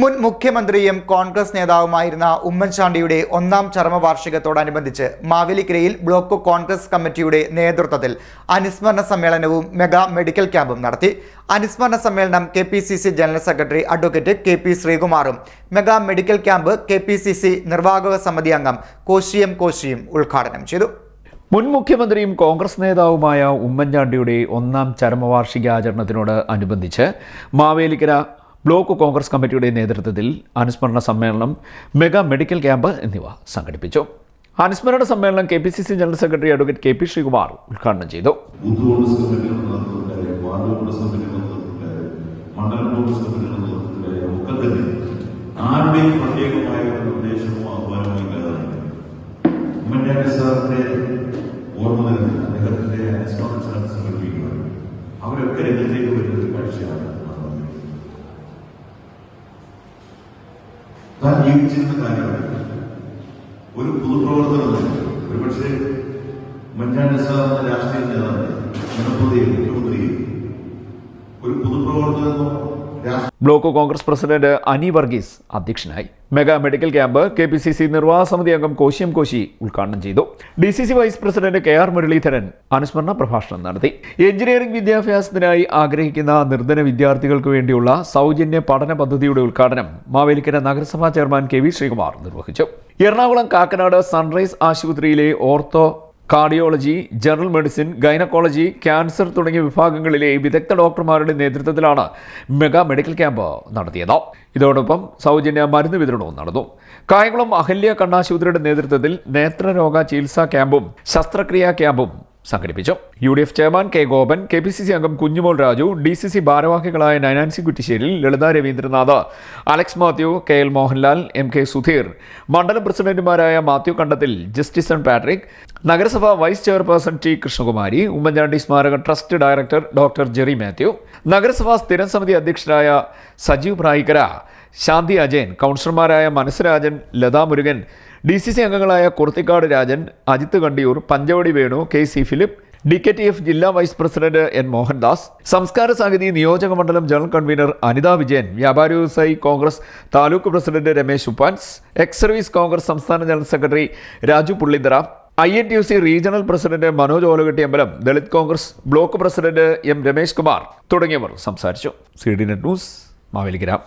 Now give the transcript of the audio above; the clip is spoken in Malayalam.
മുൻ മുഖ്യമന്ത്രിയും കോൺഗ്രസ് നേതാവുമായിരുന്ന ഉമ്മൻചാണ്ടിയുടെ ഒന്നാം ചരമവാർഷികത്തോടനുബന്ധിച്ച് മാവേലിക്കരയിൽ ബ്ലോക്ക് കോൺഗ്രസ് കമ്മിറ്റിയുടെ നേതൃത്വത്തിൽ അനുസ്മരണ സമ്മേളനവും മെഗാ മെഡിക്കൽ ക്യാമ്പും നടത്തി. അനുസ്മരണ സമ്മേളനം K general secretary advocate K P ശ്രീകുമാറും mega medical camp K നിർവാഹക സമിതി അംഗം കോശിയം കോശിയും ഉദ്ഘാടനം ചെയ്തു. മുൻ മുഖ്യമന്ത്രിയും കോൺഗ്രസ് നേതാവുമായ ഉമ്മൻചാണ്ടിയുടെ ഒന്നാം ചരമവാർഷികാചരണത്തിനോട് അനുബന്ധിച്ച് മാവേലിക്കര ബ്ലോക്ക് കോൺഗ്രസ് കമ്മിറ്റിയുടെ നേതൃത്വത്തിൽ അനുസ്മരണ സമ്മേളനം മെഗാ മെഡിക്കൽ ക്യാമ്പ് എന്നിവ സംഘടിപ്പിച്ചു. അനുസ്മരണ സമ്മേളനം K P C C general secretary advocate K P Sreekumar ഉദ്ഘാടനം ചെയ്തു. അവരൊക്കെ രംഗത്തേക്ക് വരുന്നത് കാഴ്ചയാണ് താൻ ജീവിച്ചിരുന്ന കാലങ്ങളിൽ ഒരു പൊതുപ്രവർത്തനം ഒരുപക്ഷെ സാർ എന്ന രാഷ്ട്രീയ നേതാവ് ജനപ്രതിയെ മുഖ്യമന്ത്രിയെ ഒരു പൊതുപ്രവർത്തകനോ block congress president Ani Varghese അധ്യക്ഷനായി. Mega medical camp K P C C നിർവാഹക സമിതി അംഗം കോശിയം കോശി ഉദ്ഘാടനം ചെയ്തു. D C C vice president K R Muraleedharan അനുസ്മരണ പ്രഭാഷണം നടത്തി. എഞ്ചിനീയറിംഗ് വിദ്യാഭ്യാസത്തിനായി ആഗ്രഹിക്കുന്ന നിർധന വിദ്യാർത്ഥികൾക്ക് വേണ്ടിയുള്ള സൗജന്യ പഠന പദ്ധതിയുടെ ഉദ്ഘാടനം മാവേലിക്കര നഗരസഭാ ചെയർമാൻ കെ വി ശ്രീകുമാർ നിർവഹിച്ചു. എറണാകുളം കാക്കനാട് സൺറൈസ് ആശുപത്രിയിലെ ortho cardiology general medicine gynaecology cancer തുടങ്ങിയ വിഭാഗങ്ങളിലെ വിദഗ്ധ ഡോക്ടർമാരുടെ നേതൃത്വത്തിലാണ് മെഗാ മെഡിക്കൽ ക്യാമ്പ് നടത്തിയത്. ഇതോടൊപ്പം സൗജന്യ മരുന്ന് വിതരണവും നടന്നു. കായംകുളം അഹല്യ കണ്ണാശുപത്രിയുടെ നേതൃത്വത്തിൽ നേത്രരോഗ ചികിത്സാ ക്യാമ്പും ശസ്ത്രക്രിയാ ക്യാമ്പും സംഘടിപ്പിച്ചു. U D F chairman K Gopan K P C C അംഗം Kunjumol Raju D C C ഭാരവാഹികളായ നയനാൻസി Kuttisseril Lalitha Ravindranath Alex Mathew K L Mohanlal M K Sudheer മണ്ഡലം പ്രസിഡന്റുമാരായ Mathew Kandathil justice Justison Patrick നഗരസഭാ vice chairperson T Krishnakumari Oommen Chandy സ്മാരക trust director doctor Jerry Mathew നഗരസഭാ സ്ഥിരം സമിതി അധ്യക്ഷരായ സജീവ് പ്രായിക്കര ശാന്തി അജയൻ കൗൺസിലർമാരായ മനസ്സുരാജൻ Latha Murugan D C C അംഗങ്ങളായ Kurathikad Rajan Ajith Kandiyoor Panchavadi Venu K C Philip D K T F ജില്ലാ vice president N Mohandas Samskara Sahithi നിയോജക മണ്ഡലം ജനറൽ കൺവീനർ അനിത വിജയൻ വ്യാപാരി വ്യവസായി കോൺഗ്രസ് താലൂക്ക് പ്രസിഡന്റ് രമേശ് ഉപ്പാൻസ് എക്സ് സർവീസ് കോൺഗ്രസ് സംസ്ഥാന general secretary Raju പുള്ളിന്ദ്ര I N T U C regional president Manoj Olakettiyambalam Dalit congress block president M Ramesh Kumar തുടങ്ങിയവർ സംസാരിച്ചു. C D net news Mavelikkara.